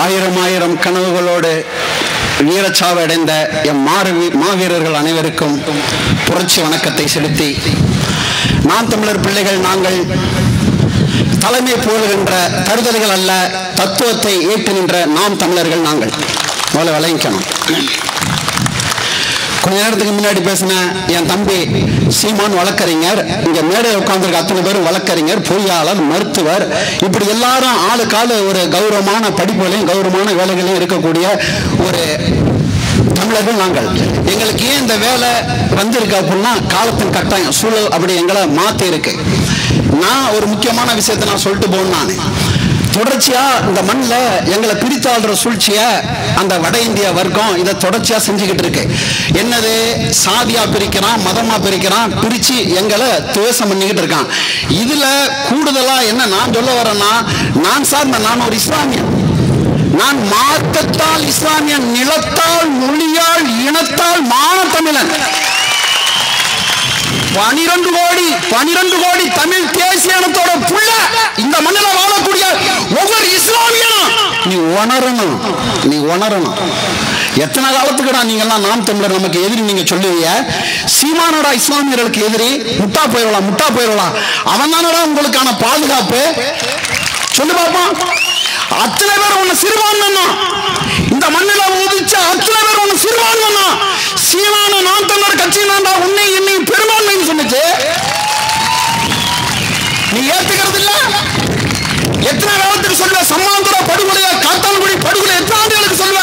ஆயிரம் ஆயிரம் கனவுகளோடு வீரச்சாவு அடைந்த எம் மாறு மாவீரர்கள் அனைவருக்கும் புரட்சி வணக்கத்தை செலுத்தி நான் தமிழர் பிள்ளைகள் நாங்கள் தலைமை போடுகின்ற தருதல்கள் அல்ல தத்துவத்தை ஏற்று நின்ற நாம் தமிழர்கள் நாங்கள். முதல்ல விளைவிக்கணும் கொஞ்ச நேரத்துக்கு முன்னாடி பேசின என் தம்பி சீமான் வழக்கறிஞர் இங்க மேடையில் உட்கார்ந்துருக்க அத்தனை பேரும் வழக்கறிஞர் பொறியாளர் மருத்துவர். இப்படி எல்லாரும் ஆளுக்கு ஒரு கௌரவமான படிப்புகளையும் கௌரவமான வேலைகளையும் இருக்கக்கூடிய ஒரு தமிழர்கள் நாங்கள். எங்களுக்கு ஏன் இந்த வேலை வந்திருக்கு அப்படின்னா காலத்தின் கட்டாயம் சூழல் அப்படி எங்களை மாத்தி இருக்கு நான் ஒரு முக்கியமான விஷயத்தை நான் சொல்லிட்டு போனேன் நான். தொடர்ச்சியா இந்த மண்ணில் எங்களை பிரித்தாள்ற சூழ்ச்சியை அந்த வட இந்திய வர்க்கம் இதை தொடர்ச்சியா செஞ்சுக்கிட்டு இருக்கு. என்னது? சாதியா பிரிக்கிறான் மதமா பிரிக்கிறான் பிரிச்சு எங்களை துவேசம் பண்ணிக்கிட்டு இருக்கான். இதுல கூடுதலா என்ன நான் சொல்ல வரேன்னா நான் சார்ந்த நான் ஒரு இஸ்லாமியன் நான் மார்க்கத்தால் இஸ்லாமியன் நிலத்தால் மொழியால் இனத்தால் மான தமிழன். பனிரெண்டு கோடி பனிரெண்டு கோடி தமிழ் தேசிய இனத்தோட புள்ள இந்த மண்ணில் வாழக்கூடிய ஒவ்வொரு இஸ்லாமியனும் நீ உணரணும். நீ உணரணும். எத்தனை காலத்துக்குடா நீங்கெல்லாம் நாம் தமிழர் நமக்கு எதிரி நீங்க சொல்லுவீங்க? சீமானடா இஸ்லாமியர்களுக்கு எதிரி? முட்டா போயிடலாம் முட்டா போயிடலாம் அவன் தானடா உங்களுக்கான பாதுகாப்பு? சொல்லு பாப்பா. அத்தனை பேர் உன்னை சிறுபான்மை இந்த மண்ணில் உதிச்ச அத்தனை பேர் உன்னை சிறுபான்மைன்னா சீமான நாம் தமிழர் கட்சி தான்டா உன்னை என்னை பெரும்பான்மைன்னு சொன்னுச்சு நீ ஏத்துக்கிறது இல்ல எத்தனை காலத்துக்கு சொல்லுவ சம்மாந்துர படுகொலைய காத்தான்குடி படுகொலை எத்தனை ஆண்டுகளுக்கு சொல்லுவ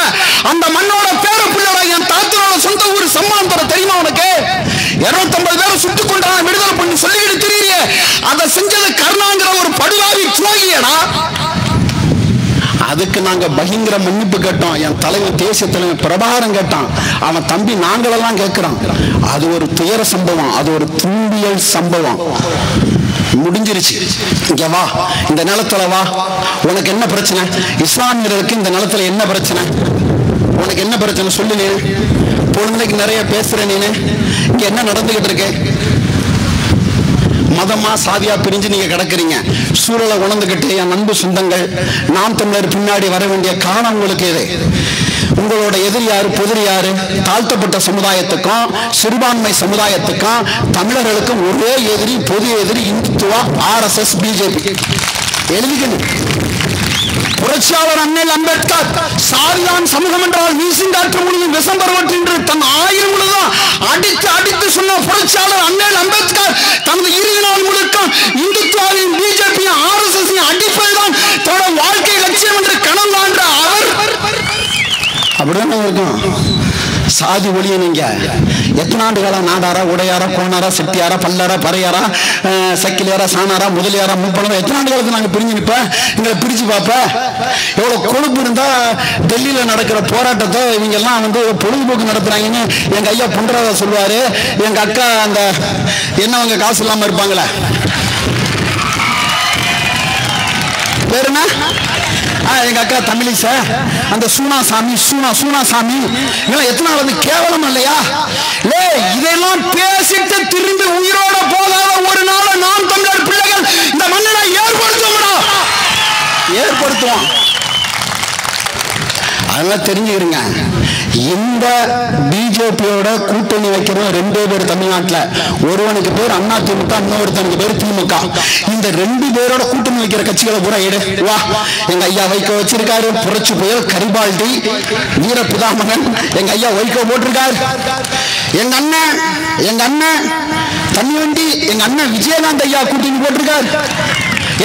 அந்த மண்ணோட பேர பிள்ளையோட என் தாத்தனோட சொந்த ஊர் சம்மாந்துர தெரியுமா உனக்கு? இருநூத்தம்பது பேரை சுட்டு கொண்டான் விடுதலை பண்ணி சொல்லிக்கிட்டு தெரியல அதை செஞ்சது கருணாங்கிற ஒரு படுவாவி துரோகியடா. அதுக்கு நாங்க பயங்கர மன்னிப்பு கேட்டோம். என் தலைவர் தேசிய தலைவர் பிரபாகரம் கேட்டான். அவன் தம்பி நாங்களெல்லாம் கேட்கிறான். அது ஒரு துயர சம்பவம் அது ஒரு துன்பியல் சம்பவம். முடிஞ்சிருச்சு. இங்க வா இந்த நிலத்துல வா. உனக்கு என்ன பிரச்சனை? இஸ்லாமியர்களுக்கு இந்த நிலத்துல என்ன பிரச்சனை? உனக்கு என்ன பிரச்சனை சொல்லு நீ. பொழுதுக்கு நிறைய பேசுற நீனு. இங்க என்ன நடந்துகிட்டு இருக்கு? மதமா சாதியா பிரிஞ்சு நீங்க கிடக்குறீங்க. சூழலை உணர்ந்துகிட்டு என் அன்பு சொந்தங்கள் நாம் தமிழர் பின்னாடி வர வேண்டிய காரணம் உங்களுக்கு இது உங்களோட எதிரி யாரு யாரு? தாழ்த்தப்பட்ட சமுதாயத்துக்கும் சிறுபான்மை சமுதாயத்துக்கும் தமிழர்களுக்கும் ஒரே எதிரி பொது எதிரி இந்துத்துவா ஆர்எஸ்எஸ் பிஜேபி எழுதிக்கணும். புரட்சியாளர் அண்ணல் அம்பேத்கர் சாரிதான் சமூகம் என்றால் வீசிங்காற்று முடியும் விஷம் என்று தன் ஆயிரம் முழுதும் அடித்து அடித்து சொன்ன புரட்சியாளர் அண்ணல் அம்பேத்கர் தனது இறுதி நாள் முழுக்க இந்துத்துவாவையும் பிஜேபியும் ஆர்எஸ்எஸ் அடிப்பதுதான் தன்னோட வாழ்க்கை லட்சியம் என்று கனவு அவர். அப்படின்னு இருக்கும். சாதி ஒளிய நீங்க. எத்தனை ஆண்டு காலம் நாடாரா உடையாரா கோணாரா செட்டியாரா பல்லாரா பறையாரா சக்கிலியாரா சாணாரா முதலியாரா மூப்பனரா எத்தனை ஆண்டு காலத்துல நாங்க பிரிஞ்சு நிற்பேன் எங்களை பிரிச்சு பார்ப்ப எவ்வளவு கொழுப்பு இருந்தா டெல்லியில நடக்கிற போராட்டத்தை இவங்க எல்லாம் வந்து பொழுதுபோக்கு நடத்துறாங்கன்னு எங்க ஐயா புண்டராஜா சொல்லுவாரு. எங்க அக்கா அந்த என்னவங்க காசு இல்லாம இருப்பாங்களே? பேருனா ஆ, எங்க அக்கா தமிழிசை அந்த சூனா சாமி சூனா சூனா சாமி. இதெல்லாம் எத்தனை நாள் வந்து கேவலம் இல்லையா? லே இதெல்லாம் பேசிட்டு திரும்பி உயிரோட போகாத ஒரு நாள் நாம் தமிழர் பிள்ளைகள் இந்த மண்ணை ஏற்படுத்துவோம்டா. ஏற்படுத்துவோம். அதெல்லாம் தெரிஞ்சுக்கிறீங்க இந்த பிஜேபியோட கூட்டணி வைக்கிறோம் ரெண்டே பேர் தமிழ்நாட்டில். ஒருவனுக்கு பேர் அண்ணா திமுக இன்னொருத்தனுக்கு பேர் திமுக. இந்த ரெண்டு பேரோட கூட்டணி வைக்கிற கட்சிகளை பூரா எடு. வா. எங்க ஐயா வைகோ வச்சிருக்காரு. புரட்சி புயல் கரிபால்டி வீர பிதாமகன் எங்க ஐயா வைகோ போட்டிருக்காரு. எங்க அண்ணன் எங்க அண்ணன் தண்ணி வண்டி எங்க அண்ணன் விஜயகாந்த் ஐயா கூட்டணி போட்டிருக்காரு.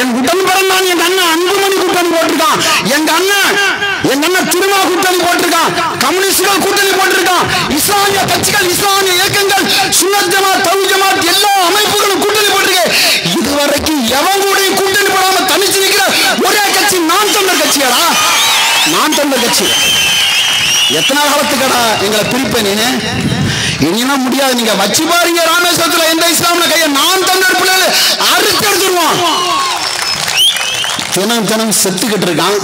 என் உடன் பிறந்தான் எங்க அண்ணன் அன்புமணி கூட்டணி போட்டிருக்கான். எங்க அண்ணன் எங்க அண்ணன் திருமா கூட்டணி போட்டிருக்கான். கம்யூனிஸ்டுகள் கூட்டணி போட்டிருக்கான். இஸ்லாமிய கட்சிகள் இஸ்லாமிய இயக்கங்கள் சுன்னத் ஜமாத் தவு ஜமாத் எல்லா அமைப்புகளும் கூட்டணி போட்டிருக்கு. இதுவரைக்கும் எவன் கூட கூட்டணி போடாம தனிச்சு நிற்கிற ஒரே கட்சி நான் தமிழர் கட்சியாடா? நான் தமிழர் கட்சி. எத்தனை காலத்துக்கடா எங்களை பிரிப்பேன் நீனு? இனியெல்லாம் முடியாது. நீங்க வச்சு பாருங்க ராமேஸ்வரத்துல எந்த இஸ்லாம் கையை நான் தமிழர் பிள்ளைகள் அறுத்து எடுத்துருவோம் தினம் தினம் செத்துக்கிட்டு இருக்கான்.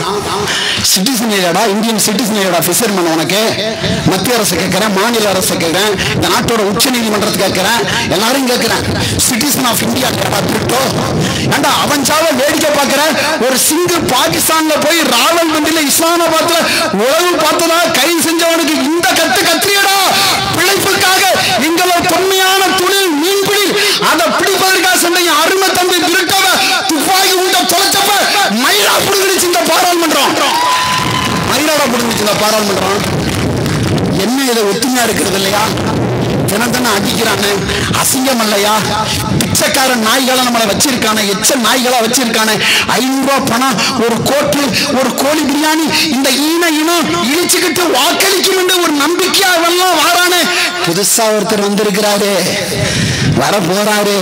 சிட்டிசன் இல்லடா இந்தியன் சிட்டிசன் இல்லடா ஃபிஷர்மேன் உனக்கு? மத்திய அரசு கேட்கிறேன் மாநில அரசு கேட்கிறேன் இந்த நாட்டோட உச்ச நீதிமன்றத்தை கேட்கிறேன் எல்லாரும் கேட்கிறேன். சிட்டிசன் ஆஃப் இந்தியா கேட்டா திருட்டோ. ஏண்டா அவன் சாவ வேடிக்கை பார்க்கிற? ஒரு சிங்கிள் பாகிஸ்தான்ல போய் ராவல் மந்தில இஸ்லாமாபாத்ல உழவு பார்த்ததா கைது செஞ்சவனுக்கு பாராளுமன்றம். என்ன இதை ஒத்துமையா இருக்கிறது இல்லையா? தினம் தினம் அடிக்கிறானே அசிங்கம் இல்லையா? பிச்சைக்காரன் நாய்களை நம்மளை வச்சிருக்கானே எச்ச நாய்களா வச்சிருக்கானே. ஐநூறு ரூபாய் பணம் ஒரு கோட்டு ஒரு கோழி பிரியாணி இந்த ஈன இனம் இழிச்சுக்கிட்டு வாக்களிக்கும் என்று ஒரு நம்பிக்கையா அவெல்லாம் வாரானே. புதுசா ஒருத்தர் வந்திருக்கிறாரு. வர போறாரு.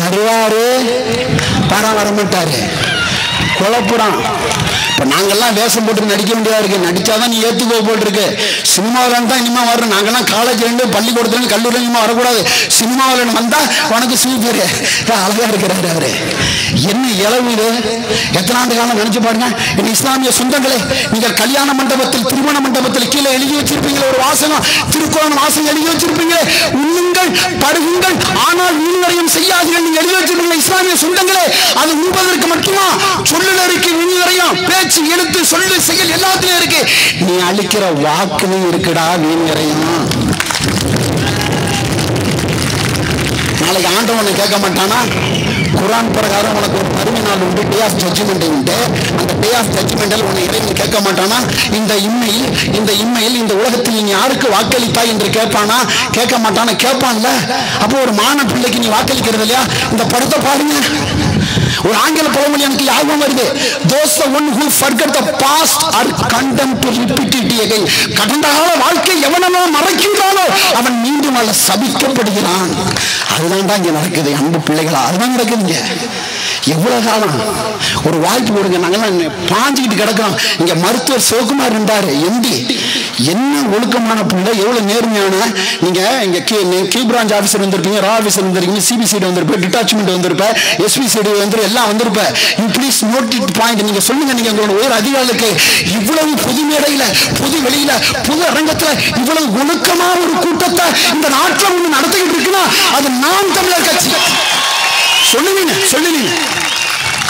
வருவாரு. வர வரமாட்டாரு. குழப்புறான் இப்ப நாங்கெல்லாம் வேஷம் போட்டு நடிக்க வேண்டியதா இருக்கு. நடிச்சாதான் நீ ஏத்துக்கோ போட்டிருக்கு. சினிமாவில் தான் இனிமே வரும் நாங்கெல்லாம் காலேஜ் ரெண்டு பள்ளிக்கூடத்துல கல்லூரி இனிமே வரக்கூடாது. சினிமாவில் வந்தா உனக்கு சூப்பர். அழகா இருக்கிறாரு அவரு. என்ன இளவு இது? எத்தனை ஆண்டு காலம் நினைச்சு பாருங்க. என் இஸ்லாமிய சொந்தங்களே நீங்கள் கல்யாண மண்டபத்தில் திருமண மண்டபத்தில் கீழே எழுதி வச்சிருப்பீங்க ஒரு வாசகம். திருக்கோணம் வாசகம் எழுதி வச்சிருப்பீங்க உண்ணுங்கள் படுகுங்கள். ஆனால் வீண்வரையும் செய்யாதீர்கள். நீங்க எழுதி வச்சிருப்பீங்க இஸ்லாமிய சொந்தங்களே. அது உண்பதற்கு மட்டுமா? சொல்லல இருக்கு வீண்வரையும் பேச்சு எழுத்து சொல்லு செயல் எல்லாத்துலயும் இருக்கு. நீ அழிக்கிற வாக்குலையும் இருக்குடா வீண்வரையும் நாளைக்கு ஆண்டவன் கேட்க மாட்டானா? குரான் பிரகாரம் உனக்கு ஒரு மறுமை நாள் உண்டு டே ஆஃப் ஜட்ஜ்மெண்ட் உண்டு. அந்த டே ஆஃப் ஜட்ஜ்மெண்டில் உன்னை இறைவன் கேட்க மாட்டானா? இந்த இம்மையில் இந்த இம்மையில் இந்த உலகத்தில் நீ யாருக்கு வாக்களித்தாய் என்று கேட்பானா? கேட்க மாட்டானா? கேட்பான்ல. அப்போ ஒரு மான பிள்ளைக்கு நீ வாக்களிக்கிறது இல்லையா? இந்த படத்தை பாருங்க. ஒரு ஆங்கில பழமொழி எனக்கு ஞாபகம் வருது. Those the one who forgot the past are condemned to repeat it கடந்த கால வாழ்க்கை எவனெல்லாம் மறைக்கின்றானோ அவன் மீண்டும் அல்ல சபிக்கப்படுகிறான். அதுதான் தான் இங்க நடக்குது அன்பு பிள்ளைகளா. அதுதான் நடக்குதுங்க. எவ்வளவு காலம்? ஒரு வாய்ப்பு கொடுங்க. நாங்கெல்லாம் பாஞ்சுக்கிட்டு கிடக்கிறோம். இங்க மருத்துவர் சிவகுமார் இருந்தாரு எம்பி என்ன ஒழுக்கமான பிள்ளை? எவ்வளவு நேர்மையான? நீங்க இங்க கீ கே பிரான்ச் ஆஃபீஸர் வந்திருப்பீங்க ரா ஆஃபீஸர் வந்திருக்கீங்க சிபிசிடி வந்திருப்பேன் டிட்டாச்மெண்ட் எஸ்பி எஸ்பிசிடி வந்து எல்லாம் வந்திருப்பேன் you please note it point நீங்க சொல்லுங்க நீங்க உங்களோட உயர் அதிகாரிகளுக்கு. இவ்வளவு பொது மேடையில பொது வெளியில பொது அரங்கத்துல இவ்வளவு ஒழுக்கமான ஒரு கூட்டத்தை இந்த நாட்டில் ஒன்று நடத்திக்கிட்டு இருக்குன்னா அது நாம் தமிழர் கட்சி. சொல்லுவீங்க சொல்லுவீங்க.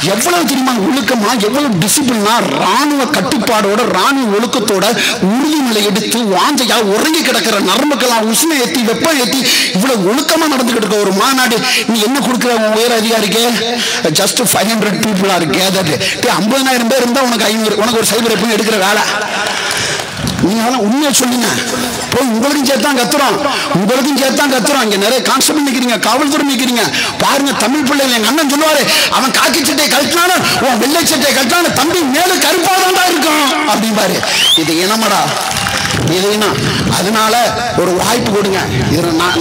எவ்வளவு தெரியுமா ஒழுக்கமா எவ்வளவு டிசிப்ளினா ராணுவ கட்டுப்பாடோட ராணுவ ஒழுக்கத்தோட உறுதிமொழி எடுத்து வாஞ்சையா உறங்கி கிடக்கிற நரம்புக்கெல்லாம் உஷ்ண ஏத்தி வெப்பம் ஏத்தி இவ்வளவு ஒழுக்கமா நடந்துகிட்டு இருக்க ஒரு மாநாடு? நீ என்ன கொடுக்குற உன் உயர் அதிகாரிக்கு? ஜஸ்ட் ஃபைவ் ஹண்ட்ரட் பீப்புளா இருக்கு ஐம்பதாயிரம் பேர் இருந்தா உனக்கு ஐநூறு உனக்கு ஒரு சைபர் எப்பவும் எடுக்கிற வேலை. நீங்களாம் உண்மையை சொல்லுங்க. போய் உங்களுக்கும் சேர்த்தான் கத்துறோம். உங்களுக்கும் சேர்த்தான் கத்துறோம். இங்க நிறைய கான்ஸ்டபிள் நிக்கிறீங்க காவல்துறை நிக்கிறீங்க. பாருங்க தமிழ் பிள்ளைங்க எங்க அண்ணன் சொல்லுவாரு அவன் காக்கி சட்டையை கழட்டினானு உன் வெள்ளை சட்டையை கழட்டினானு தம்பி மேல கருப்பாதான்டா இருக்கும். அப்படிம்பாரு. இது இனமடா இல்லைன்னா அதனால ஒரு வாய்ப்பு கொடுங்க.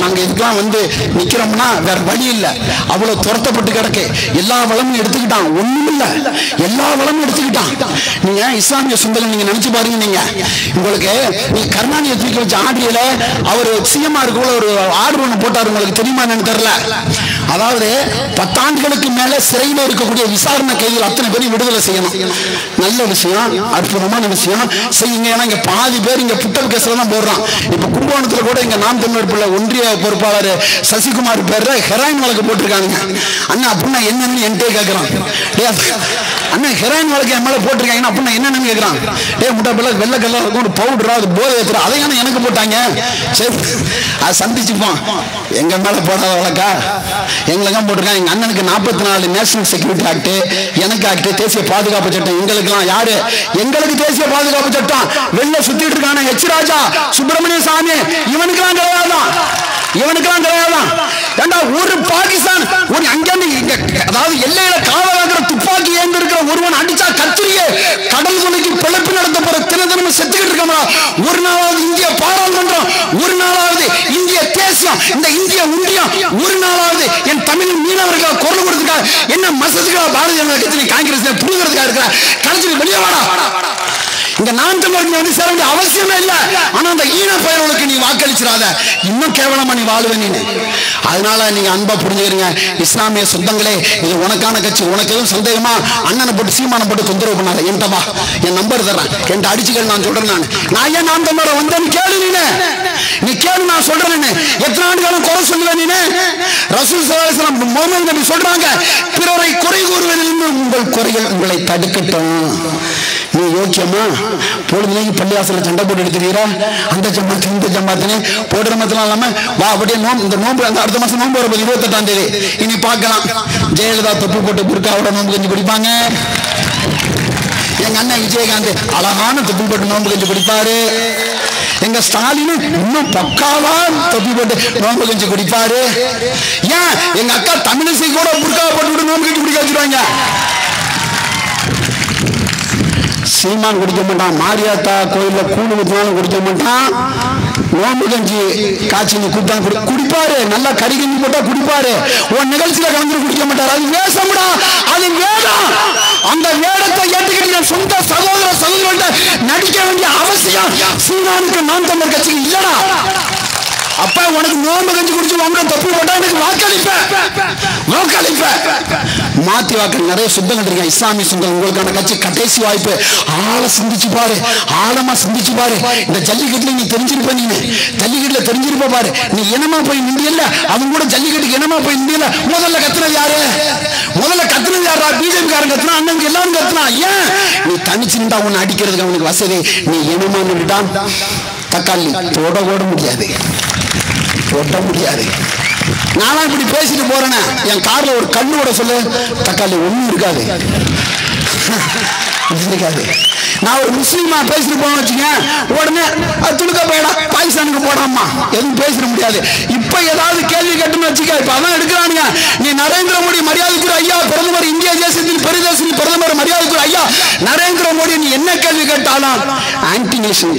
நாங்க இதுக்கெல்லாம் வந்து நிக்கிறோம்னா வேற வழி இல்லை. அவ்வளவு துரத்தப்பட்டு கிடக்கு. எல்லா வளமும் எடுத்துக்கிட்டான். ஒண்ணும் இல்ல. எல்லா வளமும் எடுத்துக்கிட்டான். நீங்க இஸ்லாமிய சுந்தரம் நீங்க நினைச்சு பாருங்க நீங்க. உங்களுக்கு நீ கருணாநிதி தூக்கி வச்ச ஆண்டியில அவர் சிஎம்ஆருக்கு ஒரு ஆர்டர் ஒண்ணு போட்டாரு. உங்களுக்கு தெரியுமா என்னன்னு தெரியல. அதாவது பத்தாண்டுகளுக்கு மேல சிறையில் இருக்கக்கூடிய விசாரணை கைதிகள் அத்தனை பேரும் விடுதலை செய்யணும். நல்ல விஷயம் அற்புதமான விஷயம். செய்யுங்க ஏன்னா இங்க பாதி பேர் இங்க புட்டல் கேஸ்ல தான் போடுறான். இப்ப கும்பகோணத்துல கூட இங்க நாம் தமிழர் பிள்ளை ஒன்றிய பொறுப்பாளர் சசிகுமார் பேர்ல ஹெராயின் வழக்கு போட்டிருக்காங்க அண்ணா அப்படின்னா என்னன்னு என்கிட்ட கேட்கிறான் அண்ணா ஹெராயின் வழக்கு என் மேல போட்டிருக்காங்க. அப்படின்னா என்னன்னு கேட்கிறான் ஏ முட்டா பிள்ளை வெள்ளை கலர் இருக்கும் பவுடரா அது போதை ஏற்றுறா அதை ஏன்னா எனக்கு போட்டாங்க. சரி அதை சந்திச்சுப்போம். எங்க மேல போடாத வழக்கா? எங்களுக்கெல்லாம் போட்டிருக்காங்க. எங்க அண்ணனுக்கு நாற்பத்தி நாலு நேஷனல் செக்யூரிட்டி ஆக்ட் எனக்கு ஆக்ட் தேசிய பாதுகாப்பு சட்டம். எங்களுக்கெல்லாம் யாரு? எங்களுக்கு தேசிய பாதுகாப்பு சட்டம். வெளில சுத்திட்டு இருக்கான எச் ராஜா சுப்பிரமணிய சாமி. இவனுக்கெல்லாம் கிடையாதான் இவனுக்கெல்லாம் கிடையாதான் ஏண்டா ஒரு பாகிஸ்தான் ஒரு அங்கிருந்து இங்க அதாவது எல்லையில காவலாகிற துப்பாக்கி ஏந்து இருக்கிற ஒருவன் அடிச்சா கத்திரியே கடல் துணைக்கு பிழைப்பு நடத்த போற தின தினமும் செத்துக்கிட்டு இருக்கோம்டா ஒரு நாள் இந்திய பாராளுமன்றம் ஒரு நாளாவது இந்திய தேசியம் இந்த இந்திய ஒன்றியம் ஒரு நாளாவது என் தமிழ் மீனவர்கள் குரல் கொடுத்துக்கா என்ன மசத்துக்கா பாரதிய ஜனதா கட்சி காங்கிரஸ் புழுங்கிறதுக்காக இருக்கிறா? கலைஞர் வெளியே வாடா. இங்க நான் தமிழர் நீ வந்து சேர வேண்டிய அவசியமே இல்லை. ஆனா அந்த ஈன பயனுக்கு நீ வாக்களிச்சிடாத இன்னும் கேவலமா நீ வாழுவ நீ அதனால நீங்க அன்பா புரிஞ்சுக்கிறீங்க. இஸ்லாமிய சொந்தங்களே இது உனக்கான கட்சி உனக்கு எதுவும் சந்தேகமா? அண்ணனை போட்டு சீமானை போட்டு தொந்தரவு பண்ணாத. என்கிட்ட வா. என் நம்பர் தரேன் என்கிட்ட அடிச்சுக்கள் நான் சொல்றேன் நான். நான் ஏன் நான் தம்மோட வந்தேன்னு கேளு நீனே. நீ கேளு நான் சொல்றேன் எத்தனை ஆண்டுகளும் குறை சொல்லுவேன் நீனு? ரசூல் சலாஹம் முகமது நபி சொல்றாங்க பிறரை குறை கூறுவதிலிருந்து உங்கள் குறைகள் உங்களை தடுக்கட்டும். நீ யோக்கியமா? பொழுதுனைக்கு பள்ளிவாசல சண்டை போட்டு எடுத்துக்கிறீரா? அந்த ஜமாத்து இந்த ஜமாத்துன்னு போடுற மத்தலாம் இல்லாம வா அப்படியே நோம்பு இந்த நோம்பு அந்த அடுத்த மாசம் நோம்பு வரும்போது இருபத்தெட்டாம் தேதி. இனி பார்க்கலாம். ஜெயலலிதா தொப்பு போட்டு குறுக்காவோட நோம்பு கஞ்சி குடிப்பாங்க. எங்க அண்ணன் விஜயகாந்த் அழகான தொப்பி போட்டு நோம்பு கஞ்சி குடிப்பாரு. எங்க ஸ்டாலின் இன்னும் பக்காவா தொப்பி போட்டு நோம்பு கஞ்சி குடிப்பாரு. ஏன்? எங்க அக்கா தமிழிசை கூட புர்காவை போட்டு நோம்பு கஞ்சி குடிக்க வச்சிருவாங்க. சீமான் குடிக்க மாட்டான். மாரியாத்தா கோயில்ல கூழ் ஊற்றினாலும் குடிக்க மாட்டான். நோம்பு கஞ்சி காய்ச்சி நீ குடி குடிப்பாரு. நல்லா கறி கஞ்சி போட்டா குடிப்பாரு. உன் நிகழ்ச்சியில கலந்து குடிக்க மாட்டாரு. அது வேஷம்டா. அது வேடம். அந்த வேடத்தை ஏற்றுக்கிட்ட சொந்த சகோதர சகோதரர்கள்ட்ட நடிக்க வேண்டிய அவசியம் சீமானுக்கு நாம் தமிழ் கட்சிக்கு இல்லடா. அப்பா உனக்கு நோம்பு கஞ்சி குடிச்சு உங்க தப்பு போட்டா எனக்கு வாக்களிப்பேன் வாக்களிப்பேன் மாத்தி வாக்கு நிறைய சுத்தம் இருக்கேன் இஸ்லாமிய சுத்தம் உங்களுக்கான கட்சி கடைசி வாய்ப்பு. ஆழ சிந்திச்சு பாரு. ஆழமா சிந்திச்சு பாரு. இந்த ஜல்லிக்கட்டுல நீ தெரிஞ்சிருப்ப நீ ஜல்லிக்கட்டுல தெரிஞ்சிருப்ப பாரு. நீ இனமா போய் நிந்தியல்ல அவங்க கூட ஜல்லிக்கட்டுக்கு இனமா போய் நிந்தியல முதல்ல கத்துனது யாரு? முதல்ல கத்துனது யாரா பிஜேபி காரன் கத்துனா அண்ணனுக்கு எல்லாரும் கத்துனா. ஏன்? நீ தனிச்சு நின்றா உன்னை அடிக்கிறதுக்கு அவனுக்கு வசதி. நீ இனமா நின்றுட்டான். தக்காளி தொட கூட முடியாது. தொட முடியாது நானும் இப்படி பேசிட்டு போறேனே. என் கார்ல ஒரு கண்ணோட சொல்லு. தக்காளி ஒண்ணும் இருக்காது. இருக்காது. நான் ஒரு முஸ்லீமா பேசிட்டு போன வச்சுங்க உடனே அது துணுக்க போயிடா பாகிஸ்தானுக்கு போடாமா எதுவும் பேசிட முடியாது. இப்ப ஏதாவது கேள்வி கேட்டுன்னு வச்சுக்க இப்ப அதான் எடுக்கிறானுங்க. நீ நரேந்திர மோடி மரியாதைக்குரிய ஐயா பிரதமர் இந்திய தேசத்தின் பெருதேசத்தின் பிரதமர் மரியாதைக்குரிய ஐயா நரேந்திர மோடி நீ என்ன கேள்வி கேட்டாலும் ஆன்டி நேஷன்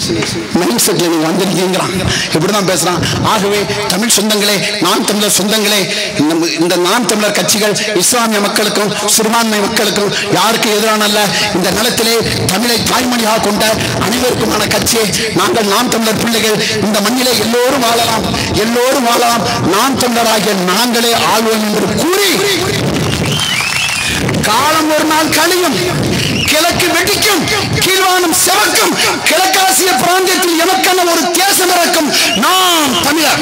மைண்ட் செட்ல நீ வந்திருக்கீங்கிறான் இப்படிதான் பேசுறான். ஆகவே தமிழ் சொந்தங்களே நான் தமிழர் சொந்தங்களே இந்த நான் தமிழர் கட்சிகள் இஸ்லாமிய மக்களுக்கும் சிறுபான்மை மக்களுக்கும் யாருக்கு எதிரான இந்த நிலத்திலே தமிழை தாய்மொழியாக கொண்ட அனைவருக்குமான கட்சி நாங்கள் நாம் தமிழர் பிள்ளைகள் இந்த மண்ணிலே எல்லோரும் வாழலாம் எல்லோரும் வாழலாம். நாம் தமிழராகிய நாங்களே ஆழ்வோம் என்று கூறி காலம் ஒரு நாள் கழியும் கிழக்கு வெடிக்கும் கீழ்வானம் செவக்கும் கிழக்காசிய பிராந்தியத்தில் எனக்கென ஒரு தேசம் இறக்கும். நாம் தமிழர்.